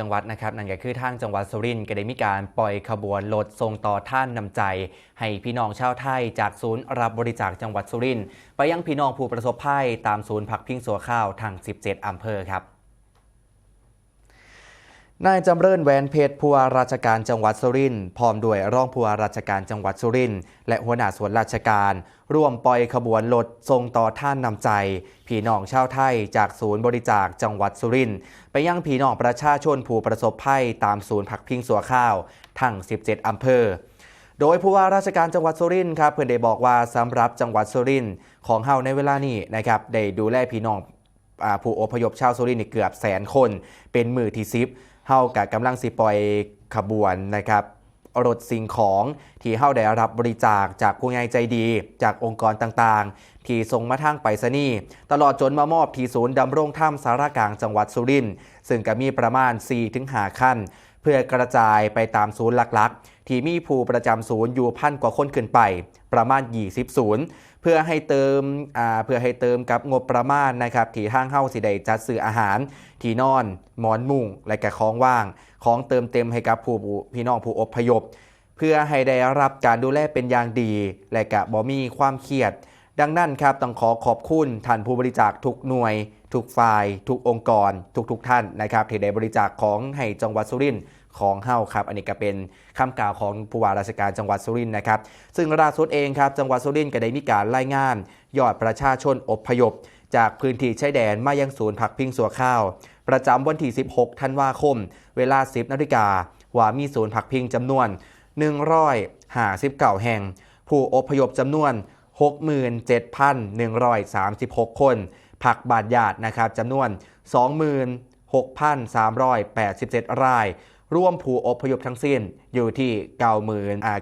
จังหวัดนะครับนั่นก็คือทางจังหวัดสุรินทร์ก็ได้มีการปล่อยขบวนรถทรงต่อท่านนำใจ ให้พี่น้องชาวไทยจากศูนย์รับบริจาคจังหวัดสุรินทร์ไปยังพี่น้องผู้ประสบภัยตามศูนย์พักพิงสัวข้าวทาง 17 อำเภอครับ นายจำเริญแหวนเพชรผู้ว่าราชการจังหวัดสุรินทร์พร้อมด้วยรองผู้ว่าราชการจังหวัดสุรินทร์และหัวหน้าส่วนราชการ ร่วมปล่อยขบวนรถทรงต่อท่านนำใจพี่น้องชาวไทยจากศูนย์บริจาคจังหวัดสุรินทร์ไปยังพี่น้องประชาชนผู้ประสบภัยตามศูนย์พักพิงสัวข้าว ทั้ง 17 อำเภอ โดยผู้ว่าราชการจังหวัดสุรินทร์ครับเพื่อนได้บอกว่าสำหรับจังหวัดสุรินทร์ของเฮาในเวลานี้นะครับได้ดูแลพี่น้องผู้อพยพชาวสุรินทร์เกือบแสนคน เป็นมือที่ซิป เฮากับกำลังสิปล่อยขบวนนะครับรถสิ่งของที่เฮาได้รับบริจาคจากผู้ใหญ่ใจดี จากองค์กรต่างๆ ที่ส่งมาทางไปรษณีย์ตลอดจนมามอบที่ศูนย์ดำรงธรรมสารกลางจังหวัดสุรินทร์ซึ่งก็มีประมาณ 4-5ขั้น เพื่อกระจายไปตามศูนย์หลักๆ ที่มีผู้ประจำศูนย์อยู่พันกว่าคนขึ้นไป ประมาณ 20 ศูนย์ เพื่อให้เติมเพื่อให้เติมกับงบประมาณนะครับที่ทางเฮ้าสิได้จัดซื้ออาหาร ที่นอนหมอนมุ้งและก็ของว่าง ของเติมเต็มให้กับผู้พี่น้องผู้อพยพ เพื่อให้ได้รับการดูแลเป็นอย่างดี และกะบ่มีความเครียด ดังนั้นครับต้องขอขอบคุณท่านผู้บริจาคทุกหน่วย ทุกฝ่าย ทุกองค์กร ทุกๆทท่านนะครับที่ได้บริจาคของให้จังหวัดสุรินทร์ของเฮาครับ อันนี้ก็เป็นคำกล่าวของผู้ว่าราชการจังหวัดสุรินทร์นะครับ ซึ่งล่าสุดเองครับจังหวัดสุรินทร์ก็ได้มีการรายงาน ยอดประชาชนอบพยพ จากพื้นที่ชายแดนมายังศูนย์พักพิงสัวข้าว ประจำวันที่ 16 ธันวาคม เวลา 10นาฬิกาว่ามีศูนย์พักพิงจำนวน159แห่ง ผู้อพยพจำนวน 67,136 คน ผักบาดหยาดนะครับจำนวน 26,387 ราย ร่วมผู้อพยพทั้งสิ้นอยู่ที่90,000อ่า